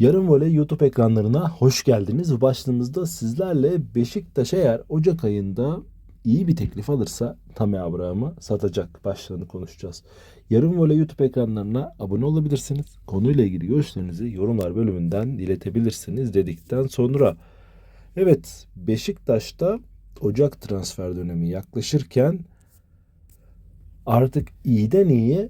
Yarın Voley YouTube ekranlarına hoş geldiniz. Başlığımızda sizlerle Beşiktaş eğer Ocak ayında iyi bir teklif alırsa Tami Abraham'ı satacak başlığını konuşacağız. Yarın Voley YouTube ekranlarına abone olabilirsiniz. Konuyla ilgili görüşlerinizi yorumlar bölümünden iletebilirsiniz dedikten sonra evet Beşiktaş'ta Ocak transfer dönemi yaklaşırken artık iyiden iyiye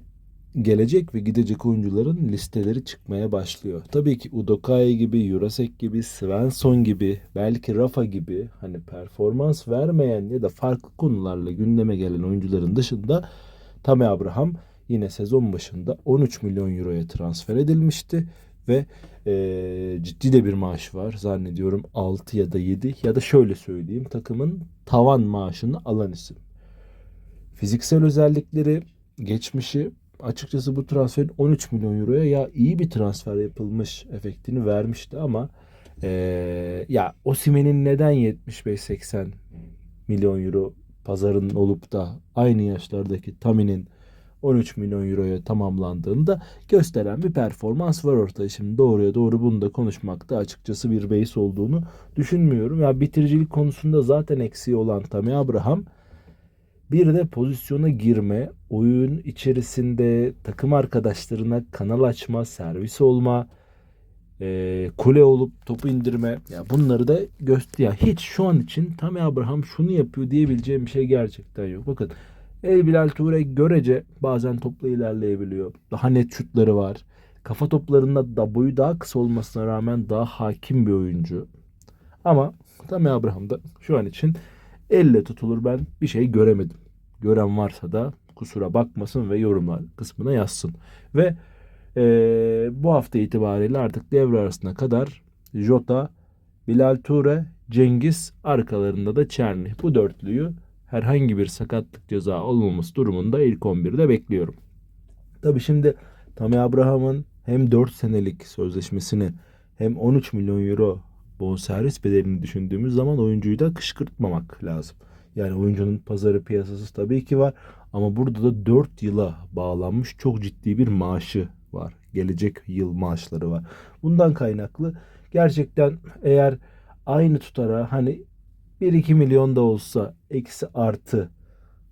gelecek ve gidecek oyuncuların listeleri çıkmaya başlıyor. Tabii ki Udokai gibi, Jurasek gibi, Svensson gibi, belki Rafa gibi hani performans vermeyen ya da farklı konularla gündeme gelen oyuncuların dışında Tami Abraham yine sezon başında 13 milyon euroya transfer edilmişti ve eee, ciddi de bir maaş var. Zannediyorum 6 ya da 7 ya da şöyle söyleyeyim takımın tavan maaşını alan isim. Fiziksel özellikleri, geçmişi açıkçası bu transferin 13 milyon euroya ya iyi bir transfer yapılmış efektini vermişti ama eee ya Osimhen'in neden 75-80 milyon euro pazarın olup da aynı yaşlardaki Tami'nin 13 milyon euroya tamamlandığını da gösteren bir performans var ortada. Şimdi doğruya doğru bunu da konuşmakta açıkçası bir beis olduğunu düşünmüyorum. Ya bitiricilik konusunda zaten eksiği olan Tami Abraham bir de pozisyona girme, oyun içerisinde takım arkadaşlarına kanal açma, servis olma, e, kule olup topu indirme. Ya bunları da göster. Ya hiç şu an için Tammy Abraham şunu yapıyor diyebileceğim bir şey gerçekten yok. Bakın El Bilal Toure görece bazen topla ilerleyebiliyor. Daha net şutları var. Kafa toplarında da boyu daha kısa olmasına rağmen daha hakim bir oyuncu. Ama Tammy Abraham da şu an için elle tutulur ben bir şey göremedim. Gören varsa da kusura bakmasın ve yorumlar kısmına yazsın. Ve eee, bu hafta itibariyle artık devre arasına kadar Jota, Bilal Ture, Cengiz arkalarında da Çerni. Bu dörtlüyü herhangi bir sakatlık ceza olmaması durumunda ilk 11'de bekliyorum. Tabii şimdi Tammy Abraham'ın hem 4 senelik sözleşmesini hem 13 milyon euro bonservis bedelini düşündüğümüz zaman oyuncuyu da kışkırtmamak lazım. Yani oyuncunun pazarı piyasası tabii ki var ama burada da 4 yıla bağlanmış çok ciddi bir maaşı var. Gelecek yıl maaşları var. Bundan kaynaklı gerçekten eğer aynı tutara hani 1-2 milyon da olsa eksi artı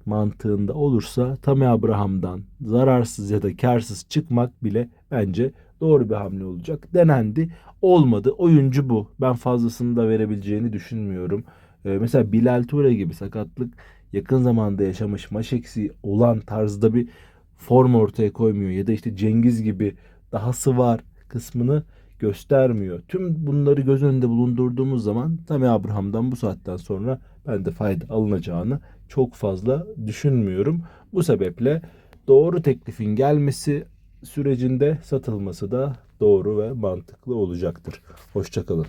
mantığında olursa Tammy Abraham'dan zararsız ya da karsız çıkmak bile bence doğru bir hamle olacak. Denendi. Olmadı. Oyuncu bu. Ben fazlasını da verebileceğini düşünmüyorum. Ee, mesela Bilal Ture gibi sakatlık yakın zamanda yaşamış maç eksiği olan tarzda bir form ortaya koymuyor. Ya da işte Cengiz gibi dahası var kısmını göstermiyor. Tüm bunları göz önünde bulundurduğumuz zaman Tammy Abraham'dan bu saatten sonra ben de fayda alınacağını çok fazla düşünmüyorum. Bu sebeple doğru teklifin gelmesi sürecinde satılması da doğru ve mantıklı olacaktır. Hoşçakalın.